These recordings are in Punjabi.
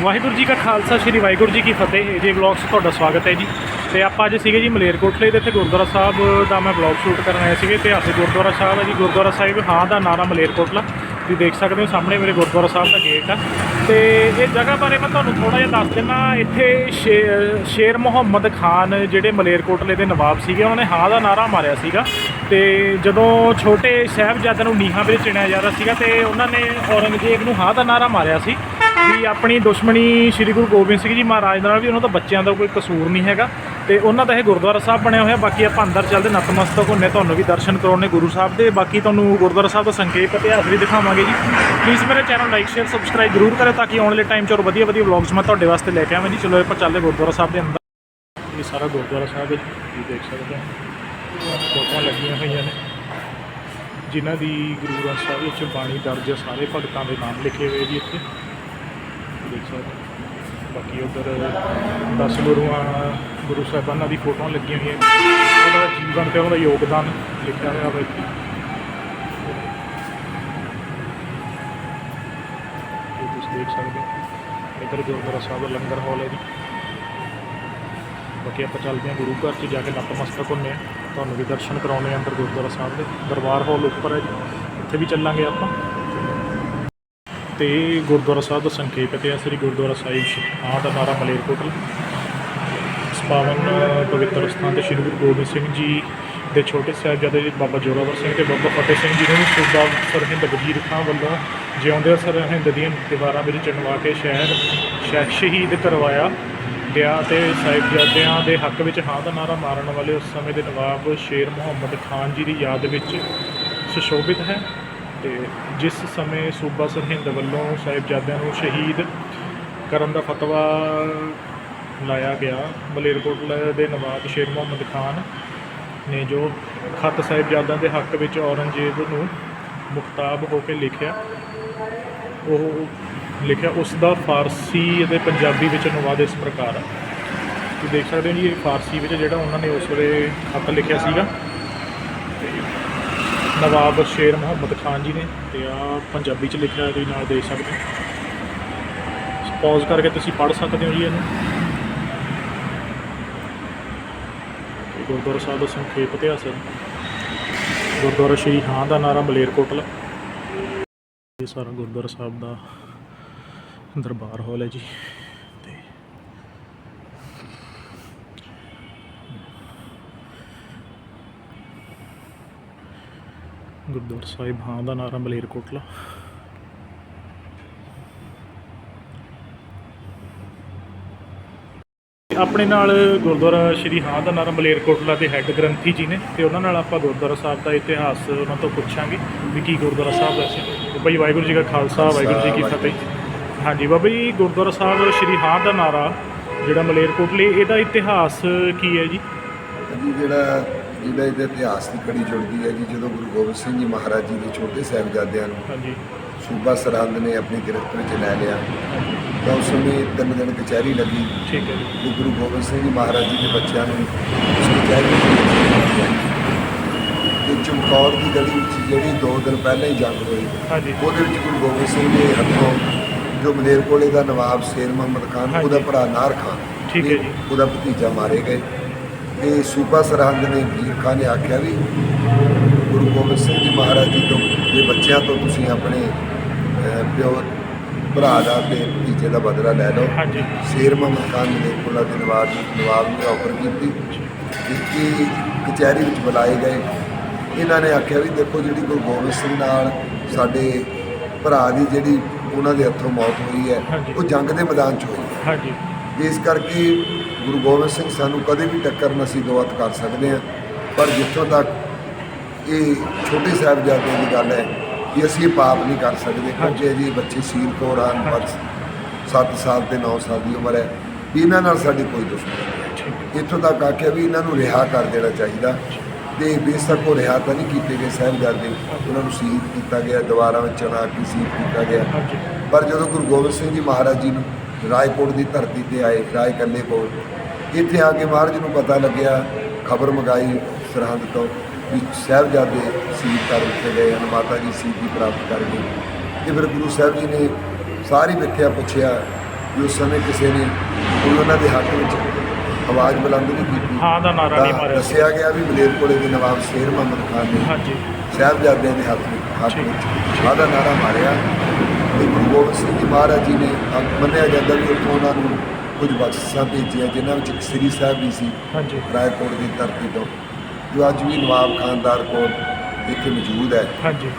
ਵਾਹਿਗੁਰੂ ਜੀ ਕਾ ਖਾਲਸਾ, ਸ੍ਰੀ ਵਾਹਿਗੁਰੂ ਜੀ ਕੀ ਫਤਿਹ। ਏਜੇ ਵਲੌਗਸ ਤੁਹਾਡਾ ਸਵਾਗਤ ਹੈ ਜੀ। ਤੇ ਆਪਾਂ ਅੱਜ ਸੀਗੇ ਜੀ ਮਲੇਰਕੋਟਲੇ ਦੇ ਇੱਥੇ ਗੁਰਦੁਆਰਾ ਸਾਹਿਬ ਦਾ ਮੈਂ ਵਲੌਗ ਸ਼ੂਟ ਕਰਨ ਆਇਆ ਸੀਗੇ ਤੇ ਇਤਿਹਾਸਿਕ ਗੁਰਦੁਆਰਾ ਸਾਹਿਬ ਹੈ ਜੀ। ਗੁਰਦੁਆਰਾ ਸਾਹਿਬ, ਹਾਂ ਦਾ ਨਾਰਾ ਮਲੇਰਕੋਟਲਾ। ਤੁਸੀਂ ਦੇਖ ਸਕਦੇ ਹੋ ਸਾਹਮਣੇ ਮੇਰੇ ਗੁਰਦੁਆਰਾ ਸਾਹਿਬ ਦਾ ਗੇਟ ਆ। ਤੇ ਇਹ ਜਗ੍ਹਾ ਬਾਰੇ ਮੈਂ ਤੁਹਾਨੂੰ ਥੋੜਾ ਜਿਹਾ ਦੱਸ ਦਿੰਦਾ ਇੱਥੇ ਸ਼ੇ- ਸ਼ੇਰ ਮੁਹੰਮਦ ਖਾਨ ਜਿਹੜੇ ਮਲੇਰਕੋਟਲੇ ਦੇ ਨਵਾਬ ਸੀਗੇ, ਉਹਨਾਂ ਨੇ ਹਾਂ ਦਾ ਨਾਰਾ ਮਾਰਿਆ ਸੀਗਾ। ਤੇ ਜਦੋਂ ਛੋਟੇ ਸਾਹਿਬਜ਼ਾਦਿਆਂ ਨੂੰ ਨੀਹਾਂ ਵਿੱਚ ਚਿਣਿਆ ਜਾ ਰਿਹਾ ਸੀਗਾ ਤੇ ਉਹਨਾਂ ਨੇ ਔਰੰਗਜ਼ੇਬ ਨੂੰ ਹਾਂ ਦਾ ਨਾਰਾ ਮਾਰਿਆ ਸੀ। ਵੀ ਆਪਣੀ ਦੁਸ਼ਮਣੀ ਸ੍ਰੀ ਗੁਰੂ ਗੋਬਿੰਦ ਸਿੰਘ ਜੀ ਮਹਾਰਾਜ ਨਾਲ ਵੀ ਉਹਨਾਂ ਦਾ ਬੱਚਿਆਂ ਦਾ ਕੋਈ ਕਸੂਰ ਨਹੀਂ ਹੈਗਾ ਤੇ ਉਹਨਾਂ ਦਾ ਇਹ ਗੁਰਦੁਆਰਾ ਸਾਹਿਬ ਬਣਿਆ ਹੋਇਆ, ਬਾਕੀ ਆਪਾਂ ਅੰਦਰ ਚੱਲਦੇ, ਨਤਮਸਤਕ ਹੁੰਨੇ ਤੁਹਾਨੂੰ ਵੀ ਦਰਸ਼ਨ ਕਰਾਉਣੇ ਗੁਰੂ ਸਾਹਿਬ ਦੇ। ਬਾਕੀ ਤੁਹਾਨੂੰ ਗੁਰਦੁਆਰਾ ਸਾਹਿਬ ਦਾ ਸੰਖੇਪ ਇਤਿਹਾਸ ਵੀ ਦਿਖਾਵਾਂਗੇ ਜੀ। ਪਲੀਜ਼ ਮੇਰੇ ਚੈਨਲ ਲਾਈਕ ਸ਼ੇਅਰ ਸਬਸਕ੍ਰਾਈਬ ਜ਼ਰੂਰ ਕਰਿਓ ਤਾਂ ਕਿ ਆਉਣ ਵਾਲੇ ਟਾਈਮ 'ਚ ਹੋਰ ਵਧੀਆ ਵਧੀਆ ਵਲੌਗਸ ਮੈਂ ਤੁਹਾਡੇ ਵਾਸਤੇ ਲੈ ਕੇ ਆਵਾਂ ਜੀ। ਚਲੋ ਆਪਾਂ ਚੱਲਦੇ ਗੁਰਦੁਆਰਾ ਸਾਹਿਬ ਦੇ ਅੰਦਰ। ਇਹ ਸਾਰਾ ਗੁਰਦੁਆਰਾ ਸਾਹਿਬ ਹੈ ਜੀ ਦੇਖ ਸਕਦੇ ਹੋ। ਫੋਟੋਆਂ ਲੱਗੀਆਂ ਹੋਈਆਂ ਨੇ। ਜਿਨ੍ਹਾਂ ਦੀ ਗੁਰੂ ਗ੍ਰੰਥ ਸਾਹਿਬ ਵਿੱਚ ਬਾਣੀ ਦਰਜ ਸਾਰੇ ਭਗਤਾਂ ਦੇ ਨਾਮ ਲਿਖੇ ਹੋਏ ਜੀ ਇੱਥੇ। ਦੇਖ ਬਾਕੀ ਉਧਰ ਦਸ ਗੁਰੂਆਂ ਗੁਰੂ ਸਾਹਿਬਾਨਾਂ ਦੀ ਫੋਟੋਆਂ ਲੱਗੀਆਂ ਹੋਈਆਂ। ਉਹਨਾਂ ਦਾ ਜੀਵਨ ਤੇ ਉਹਨਾਂ ਦਾ ਯੋਗਦਾਨ ਲਿਖਿਆ ਹੋਇਆ ਵਾ ਇੱਥੇ। ਇਹ ਤੁਸੀਂ ਦੇਖ ਸਕਦੇ ਹੋ। ਇੱਧਰ ਗੁਰਦੁਆਰਾ ਸਾਹਿਬ ਦਾ ਲੰਗਰ ਹਾਲ ਹੈ ਜੀ। ਬਾਕੀ ਆਪਾਂ ਚੱਲਦੇ ਹਾਂ ਗੁਰੂ ਘਰ 'ਚ ਜਾ ਕੇ ਨਤਮਸਤਕ ਹੁੰਨੇ ਆ ਤੁਹਾਨੂੰ ਵੀ ਦਰਸ਼ਨ ਕਰਾਉਣੇ ਆ ਅੰਦਰ ਗੁਰਦੁਆਰਾ ਸਾਹਿਬ ਦੇ। ਦਰਬਾਰ ਹਾਲ ਉੱਪਰ ਹੈ ਜੀ। ਇੱਥੇ ਵੀ ਚੱਲਾਂਗੇ ਆਪਾਂ। ਤੇ ਗੁਰਦੁਆਰਾ ਸਾਹਿਬ ਦਾ ਸੰਖੇਪ ਇਤਿਹਾਸ ਸ੍ਰੀ ਗੁਰਦੁਆਰਾ ਸਾਹਿਬ ਸ਼ਾਹ ਦਾ ਨਾਰਾ ਮਲੇਰਕੋਟਲ ਇਸ ਪਾਵਨ ਪਵਿੱਤਰ ਸਥਾਨ ਤੇ ਸ੍ਰੀ ਗੁਰੂ ਗੋਬਿੰਦ ਸਿੰਘ ਜੀ ਦੇ ਛੋਟੇ ਸਾਹਿਬਜ਼ਾਦੇ ਬਾਬਾ ਜੋਰਾਵਰ ਸਿੰਘ ਤੇ ਬਾਬਾ ਫਤਿਹ ਸਿੰਘ ਜੀ ਨੂੰ ਸੂਬਾ ਸਰਹਿੰਦ ਵਜ਼ੀਰ ਖਾਂ ਵੱਲੋਂ ਜਿਉਂਦੇ ਸਰਹਿੰਦ ਦੀਆਂ ਦੀਵਾਰਾਂ ਵਿੱਚ ਚਣਵਾ ਕੇ ਸ਼ਹਿਰ, ਸ਼ਹਿ, ਸ਼ਹੀਦ ਕਰਵਾਇਆ ਗਿਆ ਤੇ ਸਾਹਿਬਜ਼ਾਦਿਆਂ ਦੇ ਹੱਕ ਵਿੱਚ ਹਾਂ ਦਾ ਨਾਰਾ ਮਾਰਨ ਵਾਲੇ ਉਸ ਸਮੇਂ ਦੇ ਨਵਾਬ ਸ਼ੇਰ ਮੁਹੰਮਦ ਖਾਨ ਜੀ ਦੀ ਯਾਦ ਵਿੱਚ ਸੁਸ਼ੋਭਿਤ ਹੈ। ਤੇ ਜਿਸ ਸਮੇਂ ਸੂਬਾ ਸਰਹਿੰਦ ਵੱਲੋਂ ਸਾਹਿਬਜ਼ਾਦਿਆਂ ਨੂੰ ਸ਼ਹੀਦ ਕਰਨ ਦਾ ਫਤਵਾ ਲਾਇਆ ਗਿਆ, ਮਲੇਰਕੋਟਲਾ ਦੇ ਨਵਾਬ ਸ਼ੇਰ ਮੁਹੰਮਦ ਖਾਨ ਨੇ ਜੋ ਖਤ ਸਾਹਿਬਜ਼ਾਦਿਆਂ ਦੇ ਹੱਕ ਵਿੱਚ ਔਰੰਗਜ਼ੇਬ ਨੂੰ ਮੁਖਤਾਬ ਹੋ ਕੇ ਲਿਖਿਆ, ਉਹ ਲਿਖਿਆ, ਉਸ ਦਾ ਫਾਰਸੀ ਅਤੇ ਪੰਜਾਬੀ ਵਿੱਚ ਅਨੁਵਾਦ ਇਸ ਪ੍ਰਕਾਰ ਹੈ ਤੁਸੀਂ ਦੇਖ ਸਕਦੇ ਹੋ ਜੀ, ਇਹ ਫਾਰਸੀ ਵਿੱਚ ਜਿਹੜਾ ਉਹਨਾਂ ਨੇ ਉਸ ਵੇਲੇ ਖਤ ਲਿਖਿਆ ਸੀਗਾ। ਤੇ ਨਵਾਬ ਸ਼ੇਰ ਮੁਹੰਮਦ ਖਾਨ ਜੀ ਨੇ ਤੇ ਆ ਪੰਜਾਬੀ ਚ ਲਿਖਿਆ ਤੁਸੀਂ ਨਾਲ ਦੇਖ ਸਕਦੇ ਹੋ। ਪੌਜ਼ ਕਰਕੇ ਤੁਸੀਂ ਪੜ੍ਹ ਸਕਦੇ ਹੋ ਜੀ ਇਹਨੂੰ। ਗੁਰਦੁਆਰਾ ਸਾਹਿਬ ਦਾ ਸੰਖੇਪ ਇਤਿਹਾਸ ਗੁਰਦੁਆਰਾ ਸ਼੍ਰੀ ਹਾਂ ਦਾ ਨਾਰਾ ਮਲੇਰਕੋਟਲਾ ਇਹ ਸਾਰਾ ਗੁਰਦੁਆਰਾ ਸਾਹਿਬ ਦਾ ਦਰਬਾਰ ਹਾਲ ਹੈ ਜੀ। ਗੁਰਦੁਆਰਾ ਸਾਹਿਬ ਹਾਂ ਦਾ ਨਾਰਾ ਮਲੇਰਕੋਟਲਾ। ਆਪਣੇ ਨਾਲ ਗੁਰਦੁਆਰਾ ਸ਼੍ਰੀ ਹਾਂ ਦਾ ਨਾਰਾ ਮਲੇਰਕੋਟਲਾ ਦੇ ਹੈੱਡ ਗ੍ਰੰਥੀ ਜੀ ਨੇ ਤੇ ਉਹਨਾਂ ਨਾਲ ਆਪਾਂ ਗੁਰਦੁਆਰਾ ਸਾਹਿਬ ਦਾ ਇਤਿਹਾਸ ਉਹਨਾਂ ਤੋਂ ਪੁੱਛਾਂਗੇ ਵੀ ਕੀ ਗੁਰਦੁਆਰਾ ਸਾਹਿਬ ਦਾ ਸੀ। ਜੀ ਵਾਹਿਗੁਰੂ ਜੀ ਕਾ ਖਾਲਸਾ ਵਾਹਿਗੁਰੂ ਜੀ ਕੀ ਫਤਿਹ। ਹਾਂਜੀ ਬਾਬਾ ਜੀ ਗੁਰਦੁਆਰਾ ਸਾਹਿਬ ਸ਼੍ਰੀ ਹਾਂ ਦਾ ਨਾਰਾ ਜਿਹੜਾ ਮਲੇਰਕੋਟਲੇ ਇਹਦਾ ਇਤਿਹਾਸ ਕੀ ਹੈ ਜੀ? ਜੀ ਜਿਹੜਾ ਇਹਦੇ ਇਤਿਹਾਸ ਦੀ ਕੜੀ ਜੁੜਦੀ ਹੈ ਜੀ ਜਦੋਂ ਗੁਰੂ ਗੋਬਿੰਦ ਸਿੰਘ ਜੀ ਮਹਾਰਾਜ ਜੀ ਦੇ ਛੋਟੇ ਸਾਹਿਬਜ਼ਾਦਿਆਂ ਨੂੰ ਹਾਂਜੀ। ਸੂਬਾ ਸਰਹੰਦ ਨੇ ਆਪਣੀ ਗ੍ਰਿਫਤ ਵਿੱਚ ਲੈ ਲਿਆ ਤਾਂ ਉਸ ਸਮੇਂ ਤਿੰਨ ਦਿਨ ਕਚਹਿਰੀ ਲੱਗੀ। ਠੀਕ ਹੈ ਜੀ। ਗੁਰੂ ਗੋਬਿੰਦ ਸਿੰਘ ਜੀ ਮਹਾਰਾਜ ਜੀ ਦੇ ਬੱਚਿਆਂ ਨੂੰ ਉਸ ਕਚਹਿਰੀ ਵਿੱਚ ਤੇ ਚਮਕੌਰ ਦੀ ਗਲੀ ਵਿੱਚ ਜਿਹੜੀ ਦੋ ਦਿਨ ਪਹਿਲਾਂ ਹੀ ਜੰਗ ਹੋਈ ਹਾਂਜੀ। ਉਹਦੇ ਵਿੱਚ ਗੁਰੂ ਗੋਬਿੰਦ ਸਿੰਘ ਦੇ ਹੱਥੋਂ ਜੋ ਮਲੇਰਕੋਟਲੇ ਦਾ ਨਵਾਬ ਸ਼ੇਰ ਮੁਹੰਮਦ ਖਾਨ। ਉਹਦਾ ਭਰਾ ਨਾਰ ਖਾਨ ਠੀਕ ਹੈ ਜੀ। ਉਹਦਾ ਭਤੀਜਾ ਮਾਰੇ ਗਏ। ਤੇ ਸੂਬਾ ਸਰਹੰਦ ਨੇ ਵੀਰ ਖਾਨ ਨੇ ਆਖਿਆ ਵੀ ਗੁਰੂ ਗੋਬਿੰਦ ਸਿੰਘ ਜੀ ਮਹਾਰਾਜ ਜੀ ਤੋਂ ਦੇ ਬੱਚਿਆਂ ਤੋਂ ਤੁਸੀਂ ਆਪਣੇ ਪਿਓ ਭਰਾ ਦਾ ਤੇ ਭਤੀਜੇ ਦਾ ਬਦਲਾ ਲੈ ਲਓ। ਹਾਂਜੀ। ਸ਼ੇਰ ਮੁਹੰਮਦ ਖਾਨ ਨੇ ਕੋਲਾ ਦੇ ਨਵਾਬ ਨਵਾਬ ਨੂੰ ਆਫਰ ਕੀਤੀ। ਕਿ ਇਹ ਕਚਹਿਰੀ ਵਿੱਚ ਬੁਲਾਏ ਗਏ। ਇਹਨਾਂ ਨੇ ਆਖਿਆ ਵੀ ਦੇਖੋ ਜਿਹੜੀ ਗੁਰੂ ਗੋਬਿੰਦ ਸਿੰਘ ਨਾਲ ਸਾਡੇ ਭਰਾ ਦੀ ਜਿਹੜੀ ਉਹਨਾਂ ਦੇ ਹੱਥੋਂ ਮੌਤ ਹੋਈ ਹੈ। ਉਹ ਜੰਗ ਦੇ ਮੈਦਾਨ 'ਚ ਹੋਈ। ਹੈ ਹਾਂਜੀ। ਇਸ ਕਰਕੇ ਗੁਰੂ ਗੋਬਿੰਦ ਸਿੰਘ ਸਾਨੂੰ ਕਦੇ ਵੀ ਟੱਕਰ ਨਸੀ ਦੋਅਤ ਕਰ ਸਕਦੇ ਆ ਪਰ ਜਿੱਥੋਂ ਤੱਕ ਇਹ ਛੋਟੇ ਸਾਹਿਬਜ਼ਾਦਿਆਂ ਦੀ ਗੱਲ ਹੈ ਕਿ ਅਸੀਂ ਇਹ ਪਾਪ ਨਹੀਂ ਕਰ ਸਕਦੇ ਕਿਉਂਕਿ ਜੀ ਬੱਚੇ ਸੀਲ ਕੌਰ ਹਨ ਪਰ 7 ਸਾਲ ਤੇ 9 ਸਾਲ ਦੀ ਉਮਰ ਹੈ। ਇਹਨਾਂ ਨਾਲ ਸਾਡੀ ਕੋਈ ਦੁਸ਼ਮਣੀ ਨਹੀਂ ਇੱਥੋਂ ਤੱਕ ਆਖਿਆ ਵੀ ਇਹਨਾਂ ਨੂੰ ਰਿਹਾ ਕਰ ਦੇਣਾ ਚਾਹੀਦਾ। ਤੇ ਬੇਸ਼ੱਕ ਉਹ ਰਿਹਾ ਤਾਂ ਨਹੀਂ ਕੀਤੇ ਗਏ ਸਾਹਿਬਜ਼ਾਦੇ ਉਹਨਾਂ ਨੂੰ ਸ਼ਹੀਦ ਕੀਤਾ ਗਿਆ ਦੁਬਾਰਾ ਵਿੱਚ ਚਣਾ ਕੇ ਸ਼ਹੀਦ ਕੀਤਾ ਗਿਆ। ਪਰ ਜਦੋਂ ਗੁਰੂ ਗੋਬਿੰਦ ਸਿੰਘ ਜੀ ਮਹਾਰਾਜ ਜੀ ਨੂੰ ਰਾਏਕੋਟ ਦੀ ਧਰਤੀ ਤੇ ਆਏ ਰਾਏ ਕੱਲੇ। ਕੋਲ ਇੱਥੇ ਆ ਕੇ ਮਹਾਰਾਜ ਨੂੰ ਪਤਾ ਲੱਗਿਆ ਖਬਰ ਮੰਗਾਈ ਸਰਹੰਦ ਤੋਂ ਵੀ ਸਾਹਿਬਜ਼ਾਦੇ ਸ਼ਹੀਦ ਕਰ ਦਿੱਤੇ ਗਏ ਹਨ ਮਾਤਾ ਜੀ ਸ਼ਹੀਦੀ ਪ੍ਰਾਪਤ ਕਰ ਗਏ। ਤੇ ਫਿਰ ਗੁਰੂ ਸਾਹਿਬ ਜੀ ਨੇ ਸਾਰੀ ਵਿਖਿਆ ਪੁੱਛਿਆ ਵੀ ਉਸ ਸਮੇਂ ਕਿਸੇ ਨੇ ਉਹਨਾਂ ਦੇ ਹੱਕ ਵਿੱਚ ਆਵਾਜ਼ ਬੁਲੰਦ ਨਹੀਂ ਕੀਤੀ। ਹਾਂ ਦਾ ਨਾਰਾ ਨਹੀਂ ਮਾਰਿਆ। ਦੱਸਿਆ ਗਿਆ ਵੀ ਮਲੇਰਕੋਟਲੇ ਦੇ ਨਵਾਬ ਸ਼ੇਰ ਮੁਹੰਮਦ ਖਾਨ ਨੇ ਹਾਂਜੀ। ਸਾਹਿਬਜ਼ਾਦਿਆਂ ਦੇ ਹੱਥ ਵਿੱਚ ਹੱਥ। ਵਿੱਚ ਆਹ ਦਾ ਨਾਰਾ ਮਾਰਿਆ। ਤੇ ਗੁਰੂ ਗੋਬਿੰਦ ਸਿੰਘ ਜੀ ਮਹਾਰਾਜ ਜੀ ਨੇ ਮੰਨਿਆ ਜਾਂਦਾ ਵੀ ਉੱਥੋਂ ਉਹਨਾਂ ਨੂੰ ਕੁਝ ਬਖਸ਼ਿਸ਼ਾਂ ਭੇਜੀਆਂ ਜਿਨ੍ਹਾਂ ਵਿੱਚ ਇੱਕ ਸ੍ਰੀ ਸਾਹਿਬ ਵੀ ਸੀ ਹਾਂਜੀ। ਰਾਏਕੋਟ ਦੀ ਧਰਤੀ ਤੋਂ ਜੋ ਅੱਜ ਵੀ ਨਵਾਬ ਖਾਨਦਾਰ ਕੋਲ ਇੱਥੇ ਮੌਜੂਦ ਹੈ। ਹਾਂਜੀ।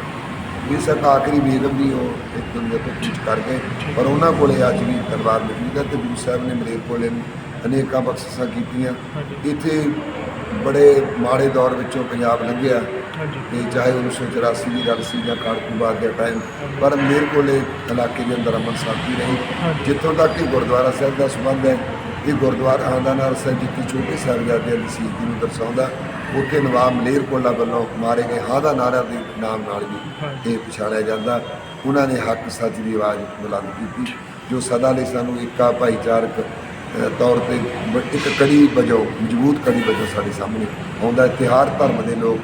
ਬੇਸ਼ੱਕ ਆਖਰੀ ਬੇਗਮ ਵੀ ਉਹ ਇੱਕ ਦੁਨੀਆ ਤੋਂ ਕੁਝ ਕਰ ਗਏ। ਪਰ ਉਹਨਾਂ ਕੋਲੇ ਅੱਜ ਵੀ ਦਰਬਾਰ ਮੌਜੂਦ ਹੈ ਤੇ ਗੁਰੂ ਸਾਹਿਬ ਨੇ ਮਲੇਰਕੋਟਲੇ ਨੂੰ ਅਨੇਕਾਂ ਬਖਸ਼ਿਸ਼ਾਂ ਕੀਤੀਆਂ। ਇੱਥੇ ਬੜੇ ਮਾੜੇ ਦੌਰ ਵਿੱਚੋਂ ਪੰਜਾਬ ਲੰਘਿਆ ਤੇ ਚਾਹੇ 1984 ਦੀ ਗੱਲ ਸੀ ਜਾਂ ਕਾਰਕੂ ਬਾਦ ਦੇ ਟਾਈਮ ਪਰ ਮਲੇਰਕੋਟਲੇ ਇਲਾਕੇ ਦੇ ਅੰਦਰ ਅਮਨ ਸ਼ਾਂਤੀ ਰਹੀ। ਜਿੱਥੋਂ ਤੱਕ ਕਿ ਗੁਰਦੁਆਰਾ ਸਾਹਿਬ ਦਾ ਸੰਬੰਧ ਹੈ ਇਹ ਗੁਰਦੁਆਰਾ ਆਂਦਾਨਾਰ ਸਾਹਿਬ ਜਿੱਥੇ ਛੋਟੇ ਸਾਹਿਬਜ਼ਾਦਿਆਂ ਦੀ ਸ਼ਹੀਦੀ ਨੂੰ ਦਰਸਾਉਂਦਾ ਉੱਥੇ ਨਵਾਬ ਮਲੇਰਕੋਟਲਾ ਵੱਲੋਂ ਮਾਰੇ ਗਏ ਹਾਂ ਦਾ ਨਾਰਾ ਦੇ ਨਾਮ ਨਾਲ ਵੀ। ਇਹ ਪਛਾਣਿਆ ਜਾਂਦਾ ਉਹਨਾਂ ਨੇ ਹੱਕ ਸੱਚ ਦੀ ਆਵਾਜ਼ ਬੁਲੰਦ ਕੀਤੀ ਜੋ ਸਦਾ ਲਈ ਸਾਨੂੰ ਇੱਕਾ ਭਾਈਚਾਰਕ ਤੌਰ ਤੇ ਇੱਕ ਕੜੀ ਵਜੋਂ, ਮਜ਼ਬੂਤ ਕੜੀ ਵਜੋਂ ਸਾਡੇ ਸਾਹਮਣੇ ਆਉਂਦਾ ਹੈ। ਹਰ ਧਰਮ ਦੇ ਲੋਕ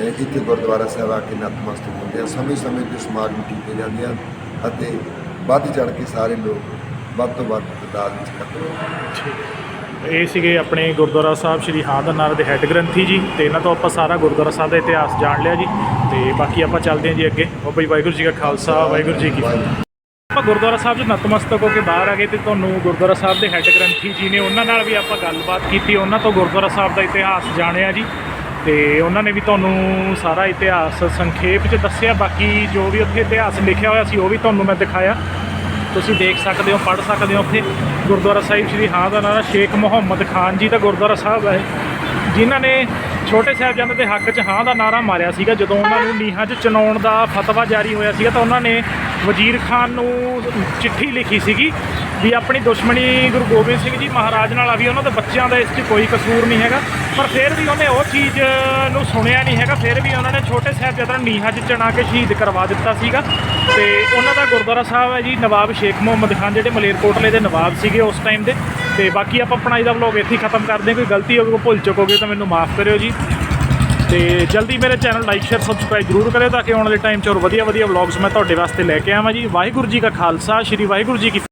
ਇੱਥੇ ਗੁਰਦੁਆਰਾ ਸਾਹਿਬ ਆ ਕੇ ਨਤਮਸਤਕ ਹੁੰਦੇ ਆ। ਸਮੇਂ ਸਮੇਂ ਤੇ ਸਮਾਗਮ ਕੀਤੇ ਜਾਂਦੇ ਹਨ ਅਤੇ ਵੱਧ ਚੜ ਕੇ ਸਾਰੇ ਲੋਕ ਵੱਧ ਤੋਂ ਵੱਧ ਤਾਦਾਦ ਵਿੱਚ ਇਕੱਠੇ ਹਨ। ਇਹ ਸੀਗੇ ਆਪਣੇ ਗੁਰਦੁਆਰਾ ਸਾਹਿਬ ਸ਼੍ਰੀ ਹਾਦਨਾਰ ਦੇ ਹੈੱਡ ਗ੍ਰੰਥੀ ਜੀ। ਤੇ ਇਹਨਾਂ ਤੋਂ ਆਪਾਂ ਸਾਰਾ ਗੁਰਦੁਆਰਾ ਸਾਹਿਬ ਦਾ ਇਤਿਹਾਸ ਜਾਣ ਲਿਆ ਜੀ। ਤੇ ਬਾਕੀ ਆਪਾਂ ਚੱਲਦੇ ਹਾਂ ਜੀ ਅੱਗੇ। ਬਾਬਾ ਜੀ ਵਾਹਿਗੁਰੂ ਜੀ ਕਾ ਖਾਲਸਾ, ਵਾਹਿਗੁਰੂ ਜੀ ਕੀ ਫਤਿਹ। ਆਪਾਂ ਗੁਰਦੁਆਰਾ ਸਾਹਿਬ 'ਚ ਨਤਮਸਤਕ ਹੋ ਕੇ ਬਾਹਰ ਆ ਗਏ ਤੇ ਤੁਹਾਨੂੰ ਗੁਰਦੁਆਰਾ ਸਾਹਿਬ ਦੇ ਹੈੱਡ ਗ੍ਰੰਥੀ ਜੀ ਨੇ ਉਹਨਾਂ ਨਾਲ ਵੀ ਆਪਾਂ ਗੱਲਬਾਤ ਕੀਤੀ, ਉਹਨਾਂ ਤੋਂ ਗੁਰਦੁਆਰਾ ਸਾਹਿਬ ਦਾ ਇਤਿਹਾਸ ਜਾਣਿਆ ਜੀ ਤੇ ਉਹਨਾਂ ਨੇ ਵੀ ਤੁਹਾਨੂੰ ਸਾਰਾ ਇਤਿਹਾਸ ਸੰਖੇਪ 'ਚ ਦੱਸਿਆ, ਬਾਕੀ ਜੋ ਵੀ ਉੱਥੇ ਇਤਿਹਾਸ ਲਿਖਿਆ ਹੋਇਆ ਸੀ ਉਹ ਵੀ ਤੁਹਾਨੂੰ ਮੈਂ ਦਿਖਾਇਆ। ਤੁਸੀਂ ਦੇਖ ਸਕਦੇ ਹੋ, ਪੜ੍ਹ ਸਕਦੇ ਹੋ ਉੱਥੇ। ਗੁਰਦੁਆਰਾ ਸਾਹਿਬ ਸ਼੍ਰੀ ਹਾਂ ਦਾ ਨਾਰਾ ਸ਼ੇਖ ਮੁਹੰਮਦ ਖਾਨ ਜੀ ਦਾ ਗੁਰਦੁਆਰਾ ਸਾਹਿਬ ਹੈ। ਜਿਨ੍ਹਾਂ ਨੇ ਛੋਟੇ ਸਾਹਿਬਜ਼ਾਦੇ ਦੇ ਹੱਕ 'ਚ ਹਾਂ ਦਾ ਨਾਰਾ ਮਾਰਿਆ ਸੀਗਾ। ਜਦੋਂ ਉਹਨਾਂ ਨੂੰ ਨੀਹਾਂ 'ਚ ਚਿਣਾਉਣ ਦਾ ਫਤਵਾ ਜਾਰੀ ਹੋਇਆ ਸੀਗਾ ਤਾਂ ਉਹਨਾਂ ਨੇ ਵਜ਼ੀਰ ਖਾਨ ਨੂੰ ਚਿੱਠੀ ਲਿਖੀ ਸੀਗੀ ਵੀ ਆਪਣੀ ਦੁਸ਼ਮਣੀ ਗੁਰੂ ਗੋਬਿੰਦ ਸਿੰਘ ਜੀ ਮਹਾਰਾਜ ਨਾਲ ਆ ਵੀ ਉਹਨਾਂ ਦੇ ਬੱਚਿਆਂ ਦਾ ਇਸ 'ਚ ਕੋਈ ਕਸੂਰ ਨਹੀਂ ਹੈਗਾ। ਪਰ ਫਿਰ ਵੀ ਉਹਨੇ ਉਹ ਚੀਜ਼ ਨੂੰ ਸੁਣਿਆ ਨਹੀਂ ਹੈਗਾ। ਫਿਰ ਵੀ ਉਹਨਾਂ ਨੇ ਛੋਟੇ ਸਾਹਿਬਜ਼ਾਦਿਆਂ ਨੂੰ ਨੀਹਾਂ 'ਚ ਚਣਾ ਕੇ ਸ਼ਹੀਦ ਕਰਵਾ ਦਿੱਤਾ ਸੀਗਾ। ਤੇ ਉਹਨਾਂ ਦਾ ਗੁਰਦੁਆਰਾ ਸਾਹਿਬ ਹੈ ਜੀ ਨਵਾਬ ਸ਼ੇਖ ਮੁਹੰਮਦ ਖਾਨ, ਜਿਹੜੇ ਮਲੇਰਕੋਟਲੇ ਦੇ ਨਵਾਬ ਸੀਗੇ ਉਸ ਟਾਈਮ ਦੇ। ਤੇ ਬਾਕੀ ਆਪਾਂ ਆਪਣਾ ਇਹਦਾ ਵਲੌਗ ਇੱਥੇ ਹੀ ਖਤਮ ਕਰਦੇ ਹਾਂ। ਕੋਈ ਗਲਤੀ ਹੋ ਗਈ ਭੁੱਲ ਚੁੱਕੋਗੇ ਤਾਂ ਮੈਨੂੰ ਮਾਫ ਕਰਿਓ ਜੀ। ਤੇ ਜਲਦੀ ਮੇਰੇ ਚੈਨਲ ਲਾਈਕ ਸ਼ੇਅਰ ਸਬਸਕ੍ਰਾਈਬ ਜ਼ਰੂਰ ਕਰਿਓ ਤਾਂ ਕਿ ਆਉਣ ਵਾਲੇ ਟਾਈਮ 'ਚ ਹੋਰ ਵਧੀਆ ਵਧੀਆ ਵਲੌਗਸ ਮੈਂ ਤੁਹਾਡੇ ਵਾਸਤੇ ਲੈ ਕੇ ਆਵਾਂ ਜੀ। ਵਾਹਿਗੁਰੂ ਜੀ ਕਾ ਖਾਲਸਾ, ਸ਼੍ਰੀ ਵਾਹਿਗੁਰੂ ਜੀ ਕੀ